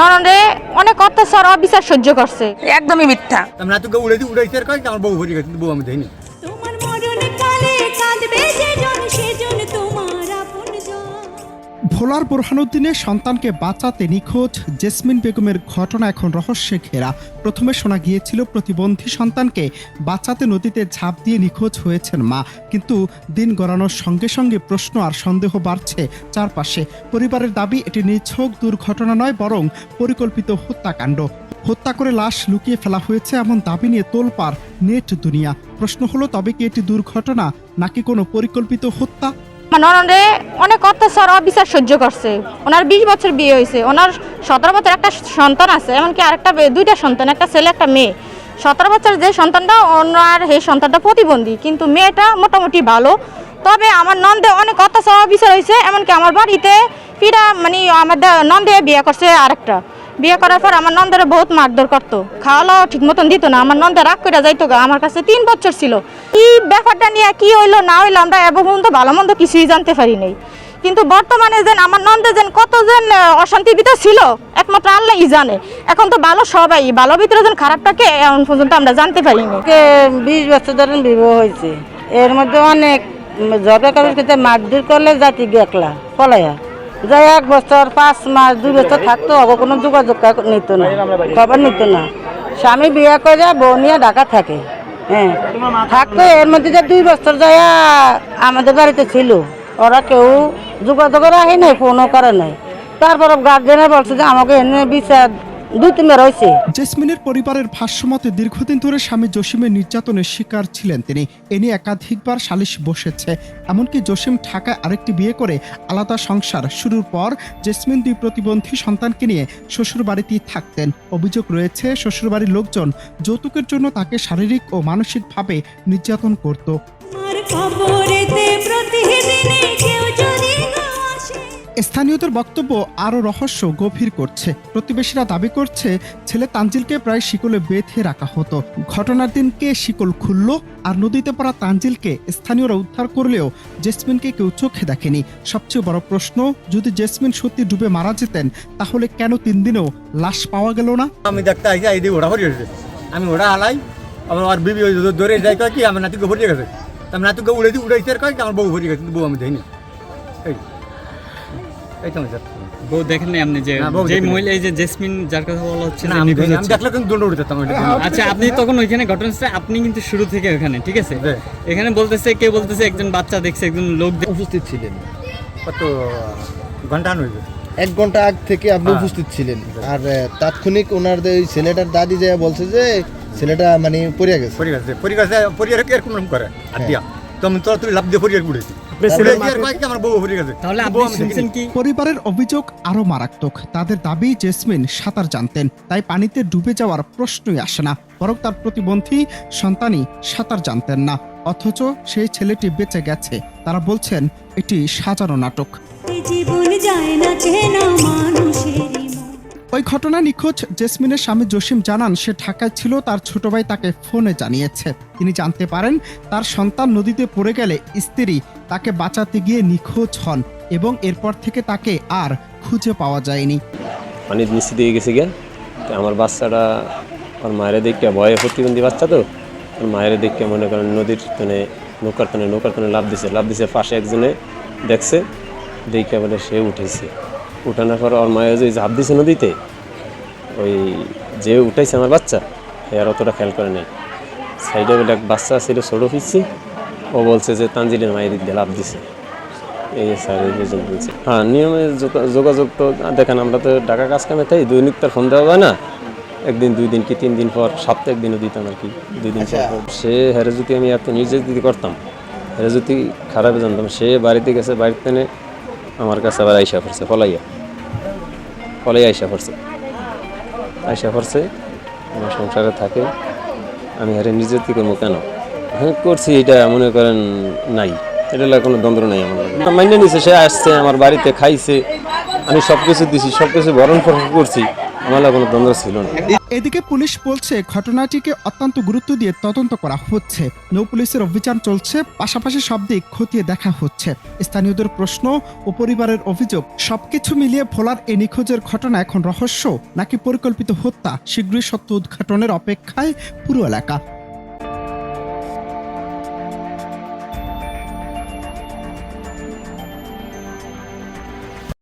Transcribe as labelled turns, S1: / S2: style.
S1: ননদে অনেক অত্যাচার অবিচার সহ্য করছে।
S2: একদমই মিথ্যা।
S3: আমরা তোকে উড়াইতে উড়াইতে আর কয় আমার বউ ভরি গেছে কিন্তু বউ আমি দেয়নি
S4: তোমার মরণ কালে কাঁদবে সেজন
S5: ভোলার বোরহানুদ্দিনের সন্তানকে বাঁচাতে নিখোঁজ জেসমিন বেগমের ঘটনা এখন রহস্যে ঘেরা। প্রথমে শোনা গিয়েছিল প্রতিবন্ধী সন্তানকে বাঁচাতে নদীতে ঝাঁপ দিয়ে নিখোঁজ হয়েছেন মা। কিন্তু দিন গড়ানোর সঙ্গে সঙ্গে প্রশ্ন আর সন্দেহ বাড়ছে চারপাশে। পরিবারের দাবি, এটি নিছক দুর্ঘটনা নয়, বরং পরিকল্পিত হত্যাকাণ্ড। হত্যা করে লাশ লুকিয়ে ফেলা হয়েছে এমন দাবি নিয়ে তোলপাড় নেট দুনিয়া। প্রশ্ন হলো, তবে কি এটি দুর্ঘটনা নাকি কোনো পরিকল্পিত হত্যা?
S1: আমার ননদে অনেক অত্যাচার, অবিচার সহ্য করছে। ওনার বিশ বছর বিয়ে হয়েছে। ওনার সতেরো বছর একটা সন্তান আছে, এমনকি আরেকটা দুইটা সন্তান, একটা ছেলে, একটা মেয়ে। সতেরো বছর যে সন্তানটা, ওনার সেই সন্তানটা প্রতিবন্ধী। কিন্তু মেয়েটা মোটামুটি ভালো। তবে আমার নন্দে অনেক অত্যাচার, অবিচার হয়েছে। এমনকি আমার বাড়িতে ফিরা মানে আমাদের নন্দে বিয়ে করছে আরেকটা। বিয়ে করার পর আমার নন্দের বহুত মারধর করতো। খাওয়া দাওয়া ঠিক মতন দিত না। আমার নন্দে রাগ করে যাইতো গা। আমার কাছে তিন বছর ছিল। কি ব্যাপারটা নিয়ে কি হইল না হইল আমরা এবং পর্যন্ত ভালো মন্দ কিছুই জানতে পারি নাই। কিন্তু বর্তমানে যেন আমার নন্দে যেন কত আহ, অশান্তির ভিতরে ছিল একমাত্র আল্লাহই জানে। এখন তো ভালো সবাই। ভালো ভিতরে যেন খারাপটাকে এখন পর্যন্ত আমরা জানতে পারিনি
S2: কে বিশ বছর ধরে বিবাহ হয়েছে। এর মধ্যে অনেক জবে কাগজ খেতে মারধর করলে জাতি একলা পলাইয়া যাই এক বছর, পাঁচ মাস, দুই বছর থাকতো অগ কোনো যোগাযোগ নিত না, খবর নিত না। স্বামী বিয়ে করে, বউ নিয়ে ঢাকা থাকে হ্যাঁ। থাকতো, এর মধ্যে যে দুই বছর যায় আমাদের বাড়িতে ছিল, ওরা কেউ যোগাযোগ রাখে নাই, ফোনও করে নাই। তারপর গার্জেনে বলছে যে, আমাকে এনে বিচার দুই তিনবার রয়েছে
S5: জেসমিনের পরিবারের ভাষ্যমতে দীর্ঘদিন ধরে স্বামী জসিমের নির্যাতনের শিকার ছিলেন তিনি। এ নিয়ে একাধিকবার সালিশ বসেছে। এমনকি জসিম ঢাকায় আরেকটি বিয়ে করে আলাদা সংসার শুরুর পর জেসমিন দুই প্রতিবন্ধী সন্তানকে নিয়ে শ্বশুর বাড়িতেই থাকতেন। অভিযোগ রয়েছে শ্বশুরবাড়ির লোকজন যৌতুকের জন্য তাকে শারীরিক ও মানসিকভাবে নির্যাতন করত। স্থানীয়দের বক্তব্য আরও রহস্য গভীর করছে। প্রতিবেশীরা দাবি করছে, ছেলে তানজিলকে প্রায় শিকলে বেঁধে রাখা হতো। ঘটনার দিন কে শিকল খুলল আর নদীতে পড়া তানজিলকে স্থানীয়রা উদ্ধার করলেও জেসমিনকে কেউ চোখে দেখেনি। সবচেয়ে বড় প্রশ্ন, যদি জেসমিন সত্যি ডুবে মারা যেতেন, তাহলে কেন তিন দিনেও লাশ পাওয়া গেল না?
S3: আমি দেখতে আইসি এই দিয়ে গেছে। আমি ওরা হালাই আমার বিবি ধরে যাই কি, আমার নাতিকে ভরি গেছে। আমি নাতিকে উড়াইতে উড়াইতে আর কয় আমার বউ ভরি গেছে বউ আমি দেয়নি এই। এই তো আমি
S6: বউ দেখেন নাই আপনি যে যে মহিলা এই যে জেসমিন যার কথা বলা হচ্ছে
S3: না আমি
S6: নিখোঁজ
S3: দেখিনি। আমি
S6: হচ্ছে।
S3: দেখলে কিন্তু দণ্ড উঠতাম
S6: আচ্ছা আপনি তখন ওইখানে ঘটনাস্থলে আপনি কিন্তু শুরু থেকে ওখানে ঠিক আছে? এখানে বলতেছে কে বলতেছে একজন বাচ্চা দেখছে একজন লোক
S7: উপস্থিত ছিলেন।
S3: কত ঘণ্টা
S7: এক ঘণ্টা আগ থেকে আপনি
S3: হ্যাঁ।
S7: উপস্থিত ছিলেন। আর তাৎক্ষণিক ওনার ওই ছেলেটার দাদি যে বলছে যে ছেলেটা মানে পড়ে গেছে।
S3: পরি গেছে পরিবার এরকম রকম করে আর দিয়া। তো আমি তোরা তুই লাভ দিয়ে পরিবার উড়েছি
S7: ছেলের
S3: উড়েছি আর কয় কি আমার বউ ভরি গেছে?
S6: তাহলে
S3: বউ
S6: আপনি
S3: আমি
S6: শুনছেন
S3: দেখিনি।
S6: কি?
S5: পরিবারের অভিযোগ আরও মারাত্মক। তাদের দাবি জেসমিন সাঁতার জানতেন তাই পানিতে ডুবে যাওয়ার প্রশ্নই আসে না। বরং তার প্রতিবন্ধী সন্তানই সাঁতার জানতেন না। অথচ সেই ছেলেটি বেঁচে গেছে। তারা বলছেন এটি সাজানো নাটক।
S4: জীবন যায় না চেনা মানুষেরই মন
S5: ওই ঘটনা নিখোঁজ জেসমিনের স্বামী জসিম জানান, সে ঢাকায় ছিল, তার ছোট ভাই তাকে ফোনে জানিয়েছে। তিনি জানতে পারেন, তার সন্তান নদীতে পড়ে গেলে স্ত্রী তাকে বাঁচাতে গিয়ে নিখোঁজ হন এবং এরপর থেকে তাকে আর খুঁজে পাওয়া যায়নি।
S8: পানির নিচে দিয়ে গেছে গিয়া? আমার বাচ্চাটা ওর মায়ের দেখে ভয়ে প্রতিবন্ধী বাচ্চা তো। ওর মায়ের দেখে মনে করেন নদীর তনে, নৌকার তনে নৌকার তনে লাভ দিছে লাভ দিছে, পাশে একজনে দেখছে, দেখে বলে সে উঠেছে। উঠানোর পর ওর মায়ের যে ঝাঁপ দিছে নদীতে ওই যে উঠাইছে আমার বাচ্চা আর অতটা খেয়াল করে নাই। সাইডে বলে এক বাচ্চা ছিল ছোটো পিচ্ছি। ও বলছে যে তানজিলের মায়ের দিক দিয়ে লাভ দিছে। এই স্যার এই পর্যন্ত বলছে। হ্যাঁ নিয়মে যোগা- যোগাযোগ তো দেখেন আমরা তো টাকা কাজ কামে তাই দৈনিক তার ফোন দেওয়া হয় না। একদিন দুই দিন কি তিন দিন পর সপ্তাহে একদিনও দিতাম আর কি দুই দিন পর। পর। সে হেরে যদি আমি এত নির্যাত দিতে করতাম হেরে যদি খারাপ জানতাম সে বাড়িতে গেছে বাড়িতে আমার কাছে আবার আইসা পড়ছে, ফলাইয়া। ফলাই আইসা পড়ছে। আইসা পড়ছে, আমার সংসারে থাকে। আমি হারে নিজের থেকে করব কেন? হ্যাঁ করছি, এটা মনে করেন নাই। এটা কোনো দ্বন্দ্ব নাই আমার। মাইনে নিছে, সে আসছে, আমার বাড়িতে খাইছে। আমি সব কিছু দিছি সব কিছু ভরণ পোষণ করছি।
S5: এদিকে পুলিশ বলছে, ঘটনাটিকে অত্যন্ত গুরুত্ব দিয়ে তদন্ত করা হচ্ছে। নৌ পুলিশের অভিযান চলছে, পাশাপাশি সব দিক খতিয়ে দেখা হচ্ছে। স্থানীয়দের প্রশ্ন ও পরিবারের অভিযোগ, সবকিছু মিলিয়ে ভোলার এই নিখোঁজের ঘটনা এখন রহস্য, নাকি পরিকল্পিত হত্যা? শীঘ্রই সত্য উদ্ঘাটনের অপেক্ষায় পুরো এলাকা।